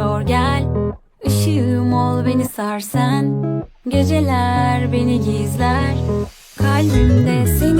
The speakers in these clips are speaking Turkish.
sor gel. Işığım ol beni sarsen Geceler beni gizler. Kalbimde seni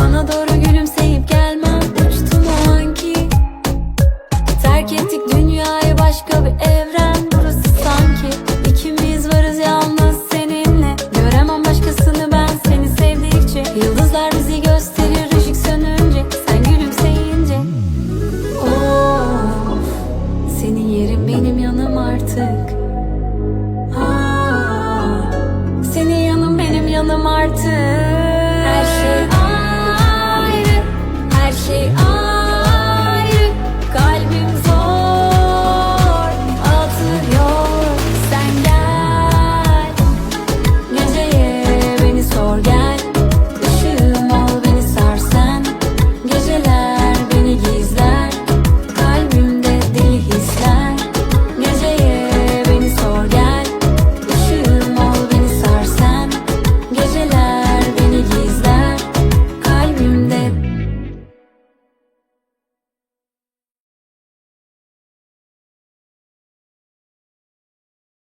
Bana doğru gülümseyip gelmem. Uçtum o anki. Terk ettik dünyayı başka bir evren. Burası sanki İkimiz varız yalnız seninle. Göremem başkasını ben seni sevdikçe. Yıldızlar bizi gösterir ışık sönünce. Sen gülümseyince. Of Senin yerin benim yanım artık. Aa, Senin yanım benim yanım artık.